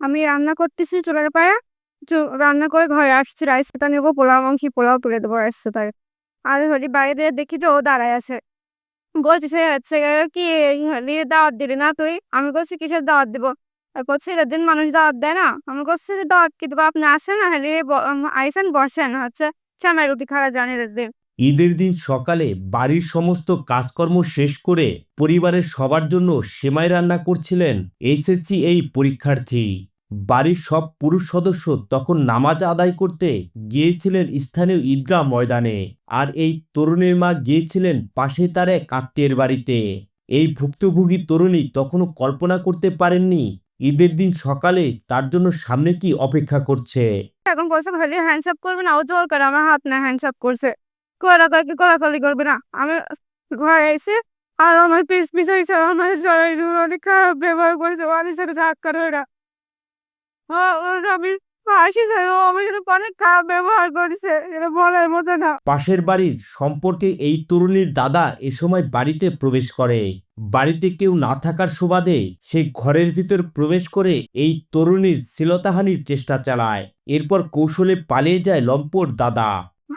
আমি রান্না করতেছি চুলার পাড়ে। রান্না করে ঘরে আসছি, রাইস তা নেব, পোলাও মাংসি, পোলাও তুলে দেবো রাইস তার আর হলি বাইরে দেখি যে ও দাঁড়ায় আছে। বলছি, সে হচ্ছে কি হলি দাওয়াত দিলি না তুই? আমি বলছি, কিসের দাওয়াত দিব? করছি দিন মানুষ দাওয়াত দেয় না। আমি করছি যে দাওয়াত কি দেবো? আপনি আসেন হলে আইসেন, বসেন। হচ্ছে চামাই রুটি খাওয়া জানি দিন। ঈদের দিন সকালে বাড়ির সমস্ত কাজকর্ম শেষ করে পরিবারের সবার জন্য সেমাই রান্না করছিলেন এসএসসি এই পরীক্ষার্থী। বাড়ির সব পুরুষ সদস্য তখন নামাজ আদায় করতে গিয়েছিলেন স্থানীয় ঈদগাহ ময়দানে। আর এই তরুণীর মা গিয়েছিলেন পাশে তার এক আত্মীয়ের বাড়িতে। এই ভুক্তভোগী তরুণী তখনও কল্পনা করতে পারেননি ঈদের দিন সকালে তার জন্য সামনে কি অপেক্ষা করছে। এখন বলছে খালি হ্যান্ডসাপ করবে না? ও জোর করে আমার হাত না হ্যান্ডসাপ করছে। কয়েকটি কোলাকালি করবে না? আমি ঘরে এসে আর আমার পিস পিস হয়েছে আমার অনেক খারাপ, ব্যবহার করেছে ওদের সাথে ধাক্কা ধরে আমি হাসি আমার সাথে অনেক খারাপ ব্যবহার করেছে এটা বলার মতো না। পাশের বাড়ির সম্পর্কে এই তরুণীর দাদা এ সময় বাড়িতে প্রবেশ করে। বাড়িতে কেউ না থাকার সুবাদে সে ঘরের ভিতর প্রবেশ করে এই তরুণীর শ্লীলতাহানির চেষ্টা চালায়। এরপর কৌশলে পালিয়ে যায় লম্পট দাদা।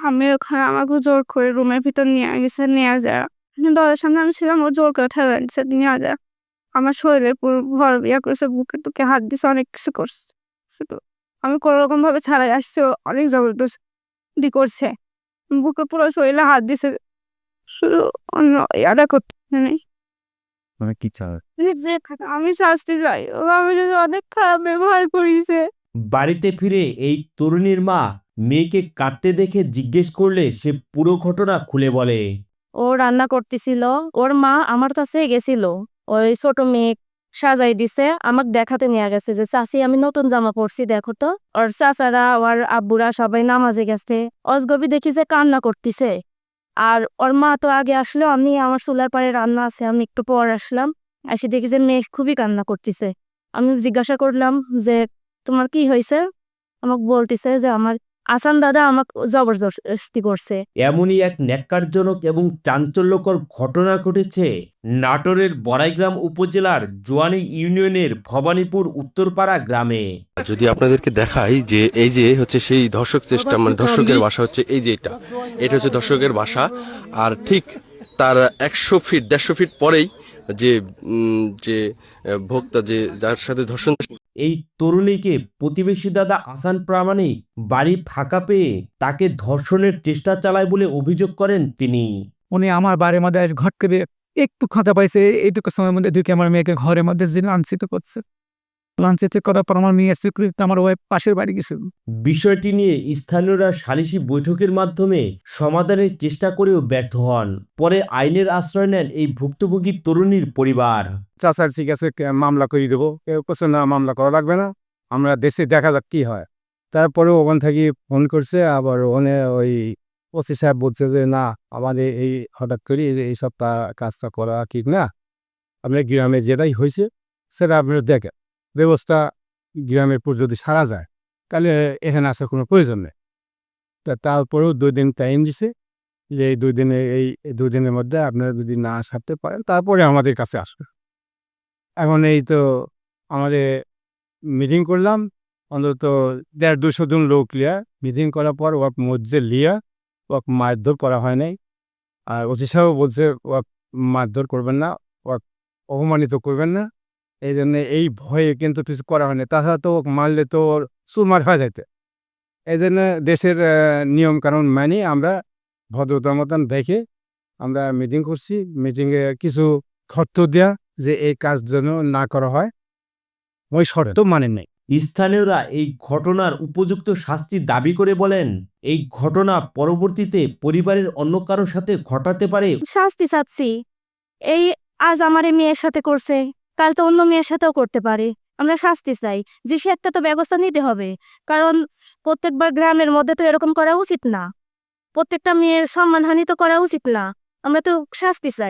আমি ওখানে আমাকে জোর করে রুমের ভিতর নিয়ে গেছে নিয়ে যায় দরজার সামনে আমি ছিলাম ও জোর করে ঠেলা নিয়ে যায় আমার শরীরের পুরো ভর ইয়া করেছে বুকে টুকে হাত দিছে অনেক কিছু করছে। আমি কোনো রকম ভাবে ছাড়াই আসছে অনেক জবরদস্তি করছে। বুকে পুরো শরীরে হাত দিছে। শুধু অন্য ইয়াটা করতে নেই। মানে কি চাও আমি শাস্তি চাই। ও আমি যদি অনেক খারাপ ব্যবহার করিছে। বাড়িতে ফিরে এই তরুণীর মা মেয়েকে কাঁদতে দেখে জিজ্ঞেস করলে সে পুরো ঘটনা খুলে বলে। ও রান্না করতেছিল। ওর মা আমার কাছে গেছিল। ওই ছোট মেয়ে সাজাই দিছে, আমাকে দেখাতে নিয়ে গেছে যে, চাচি, আমি নতুন জামা পরছি, দেখো তো। ওর চাচারা ওর আব্বুরা সবাই নামাজে গেছে। অজগবি দেখি যে কান্না করতেছে। আর ওর মা তো আগে আসলো, আমি আমার চুলার পাড়ে রান্না আছে, আমি একটু পর আসলাম। এসে দেখি যে, মেয়ে খুবই কান্না করতেছে। আমি জিজ্ঞাসা করলাম যে, তোমার কি হয়েছে আমাকে বলতেছে যে, আমার আসান দাদা আমাকে জবরদস্তি করছে। এমনই এক ন্যাক্কারজনক এবং চাঞ্চল্যকর ঘটনা ঘটেছে নাটোরের বড়াইগ্রাম উপজেলার জোয়ানি ইউনিয়নের ভবানীপুর উত্তরপাড়া গ্রামে। যদি আপনাদেরকে দেখাই যে এই যে হচ্ছে সেই ধর্ষক চেষ্টা মানে ধর্ষকের বাসা হচ্ছে এই যে এটা। এটা হচ্ছে ধর্ষকের বাসা। আর ঠিক তার একশো ফিট দেড়শো ফিট পরেই যে যে ভোক্তা যে যার সাথে ধর্ষণ এই তরুণীকে প্রতিবেশী দাদা আসান প্রামাণিক বাড়ি ফাঁকা পেয়ে তাকে ধর্ষণের চেষ্টা চালায় বলে অভিযোগ করেন তিনি। উনি আমার বাড়ির মধ্যে ঘটকে একটু খাতা পাইছে, এইটুকু সময়ের মধ্যে ঢুকে আমার মেয়েকে ঘরের মধ্যে লাঞ্ছিত করছে। লাঞ্ছিত করার পর আমার মেয়ে স্বীকৃত আমার ওই পাশের বাড়ি গেছিল। বিষয়টি নিয়ে স্থানীয়রা সালিশি বৈঠকের মাধ্যমে সমাধানের চেষ্টা করেও ব্যর্থ হন। পরে আইনের আশ্রয় নেন এই ভুক্তভোগী তরুণীর পরিবার। চাচার ঠিক আছে মামলা করে দেবো? কেউ করছে না মামলা করা লাগবে না। আমরা দেশে দেখা যাক কি হয়। তারপরে ওখান থেকে ফোন করছে আবার ওখানে ওই ওসি সাহেব বলছে যে না আমাদের এই হঠাৎ করে এই- এইসব কা- কাজটা করা ঠিক না। আপনার গ্রামে যেটাই হয়েছে সেটা আপনারা দেখেন। ব্যবস্থা গ্রামের পর যদি সারা যায়, তাহলে এখানে আসার কোনো প্রয়োজন নেই। তা তারপরেও দুই দিন টাইম দিছে যে এই দুই দিনে, এই দুই দিনের মধ্যে আপনারা যদি না সারতে পারেন, তারপরে আমাদের কাছে আসবে এখন এই তো আমাদের মিটিং করলাম, অন্তত দেড় দুশো জন লোক লিয়া মিটিং করার পর ওয়াক মধ্যে লিয়া ওয়াক মারধর করা হয় নাই। আর ওসি সাহেব বলছে, ওয়াক মারধর করবেন না, ওয়াক অপমানিত করবেন না। এই জন্য এই ভয়ে কিন্তু কিছু করা হয় না তাছাড়া তো মারলে তো ওর সুমার হয়ে যাইতে। এই জন্য দেশের নিয়ম কানুন মানি আমরা ভদ্রতার মতন দেখে আমরা মিটিং করছি। মিটিংয়ে কিছু শর্ত দেয়া যে এই কাজ যেন না করা হয়। ওই শর্ত মানে নেই। স্থানীয়রা এই ঘটনার উপযুক্ত শাস্তি দাবি করে বলেন এই ঘটনা পরবর্তীতে পরিবারের অন্য কারোর সাথে ঘটাতে পারে। শাস্তি চাচ্ছি। এই আজ আমার এই মেয়ের সাথে করছে। কাল তো অন্য মেয়ের সাথেও করতে পারে। আমরা শাস্তি চাই, যে সে একটা তো ব্যবস্থা নিতে হবে। কারণ প্রত্যেকবার গ্রামের মধ্যে তো এরকম করা উচিত না। প্রত্যেকটা মেয়ের সম্মানহানি তো করা উচিত না। আমরা তো শাস্তি চাই।